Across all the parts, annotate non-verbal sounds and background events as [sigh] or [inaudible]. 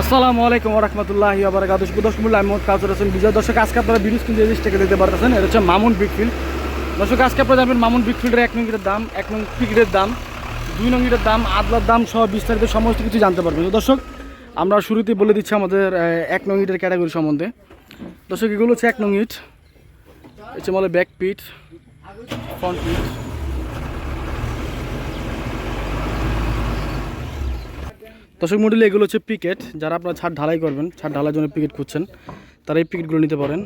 আসসালামু আলাইকুম রহমতুল্লাহ আবরাকাত দর্শক মূল্য আমি কাজর হোসেন বিজয় দর্শক, আজকে আপনারা বিরুজ কিন্তু এই থেকে দেখতে পারতেছেন, এটা হচ্ছে মামুন বিগফিল্ড দর্শক, আজকে আপনারা জানবেন মামুন বিগফিল্ডের এক নং ইটের দাম, এক নং টিকিটের দাম, দুই নং ইটের দাম, আদলার দাম সহ বিস্তারিত সমস্ত কিছু জানতে পারবেন। দর্শক, আমরা শুরুতেই বলে দিচ্ছি আমাদের এক নং ইটের ক্যাটাগরি সম্বন্ধে। দর্শক, এগুলো হচ্ছে এক নং ইট হচ্ছে বলে ব্যাক পিট ফ্রন্ট পিট দর্শক মন্ডলী, এগুলো হচ্ছে পিকেট। যারা আপনারা ছাদ ঢালাই করবেন, ছাদ ঢালার জন্য পিকেট খুঁজছেন, তারা এই পিকেটগুলো নিতে পারেন।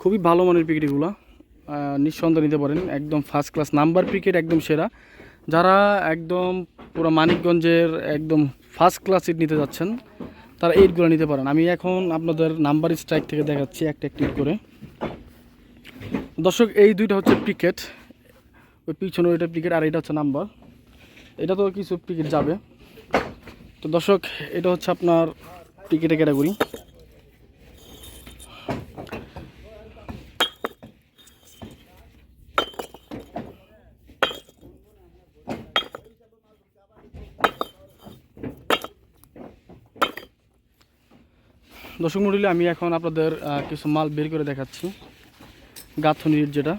খুবই ভালো মানের পিকেট এগুলো। নিঃসন্দেহে নিতে পারেন। একদম ফার্স্ট ক্লাস নাম্বার পিকেট, একদম সেরা। যারা একদম পুরো মানিকগঞ্জের একদম ফার্স্ট ক্লাস সিট নিতে যাচ্ছেন, তারা এইটগুলো নিতে পারেন। আমি এখন আপনাদের নাম্বার স্ট্রাইক থেকে দেখাচ্ছি একটা একটি করে। দর্শক, এই দুইটা হচ্ছে পিকেট। ওই পিছনে ওইটা পিকেট আর এটা হচ্ছে নাম্বার এটা তো কিছু পিকেট যাবে। তো দর্শক, এটা হচ্ছে আপনার টিকিটের ক্যাটাগরি দর্শক মন্ডলী, আমি এখন আপনাদের কিছু মাল বের করে দেখাচ্ছি। গাঁথনির যেটা।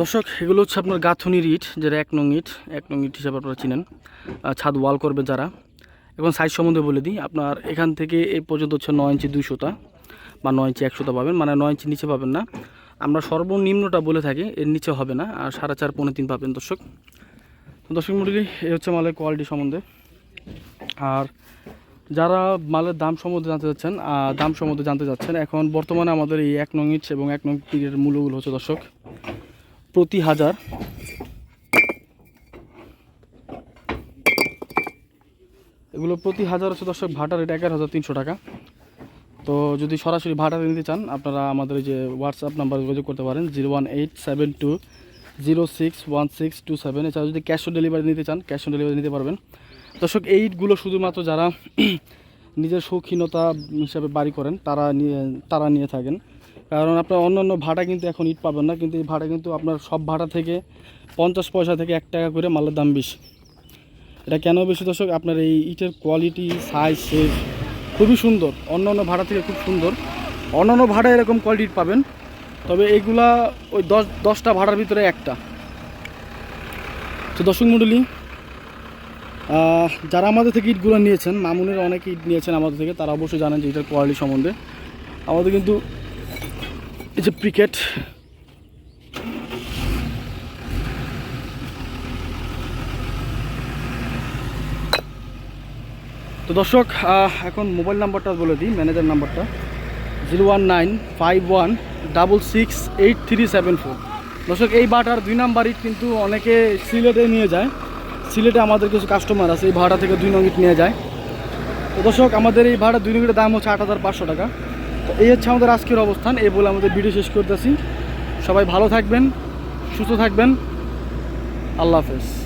দর্শক, এগুলো হচ্ছে আপনার গাঁথনির ইট যেটা এক নং ইট, এক নং ইট হিসাবে আপনারা চিনেন। ছাদ ওয়াল করবে যারা। এখন সাইজ সম্বন্ধে বলে দিই, আপনার এখান থেকে এই পর্যন্ত হচ্ছে নয় ইঞ্চি দুইশোটা বা নয় ইঞ্চি একশোটা পাবেন। মানে নয় ইঞ্চি নিচে পাবেন না। আমরা সর্বনিম্নটা বলে থাকি, এর নিচে হবে না, আর সাড়ে চার, পৌনে তিন পাবেন দর্শক। তো দর্শক মন্ডলী এই হচ্ছে মালের কোয়ালিটি সম্বন্ধে। আর যারা মালের দাম সম্বন্ধে জানতে চাচ্ছেন দাম সম্বন্ধে জানতে চাচ্ছেন, এখন বর্তমানে আমাদের এই এক নং ইট এবং এক নং পিকের মূল্যগুলো হচ্ছে দর্শক প্রতি হাজার। এগুলো প্রতি হাজার হচ্ছে দর্শক, ভাটার রেট এগারো হাজার তিনশো টাকা। তো যদি সরাসরি ভাড়া নিতে চান, আপনারা আমাদের যে হোয়াটসঅ্যাপ নাম্বার যোগাযোগ করতে পারেন, zero one eight seven two zero six one six two seven. এছাড়া যদি ক্যাশ অন ডেলিভারি নিতে চান, ক্যাশ অন ডেলিভারি নিতে পারবেন। দর্শক এইটগুলো শুধুমাত্র যারা [clears throat] নিজের শৌখিনতা হিসাবে বাড়ি করেন, তারা নিয়ে তারা নিয়ে থাকেন। কারণ আপনার অন্যান্য ভাড়া কিন্তু এখন ইট পাবেন না, কিন্তু এই ভাড়া কিন্তু আপনার সব ভাড়া থেকে পঞ্চাশ পয়সা থেকে এক টাকা করে মালের দাম বেশি। এটা কেন বেশি দর্শক? আপনার এই ইটের কোয়ালিটি সাইজ শেপ খুবই সুন্দর। অন্যান্য ভাড়া থেকে খুব সুন্দর। অন্যান্য ভাড়া এরকম কোয়ালিটির পাবেন। তবে এইগুলা ওই দশ, দশটা ভাড়ার ভিতরে একটা। তো দর্শক মণ্ডলী যারা আমাদের থেকে ইটগুলো নিয়েছেন, মামুনের অনেক ইট নিয়েছেন আমাদের থেকে, তারা অবশ্যই জানেন যে এটার কোয়ালিটি সম্বন্ধে। আমাদের কিন্তু এই যে ক্রিকেট তো দর্শক এখন মোবাইল নাম্বারটা বলে দিই, ম্যানেজার নাম্বারটা। Zero one nine five one double six eight three seven four. দর্শক, এই বাটার দুই নাম্বার ইট কিন্তু অনেকে সিলেটে নিয়ে যায়। সিলেটে আমাদের কিছু কাস্টমার আছে, এই ভাড়া থেকে দুই নং ইট নিয়ে যায়। তো দর্শক, আমাদের এই ভাড়া দুই নং দাম হচ্ছে আট হাজার পাঁচশো টাকা। এই হচ্ছে আমাদের আজকের অবস্থান, এই বলে আমাদের ভিডিও শেষ করতেছি। সবাই ভালো থাকবেন, সুস্থ থাকবেন। আল্লাহ হাফেজ।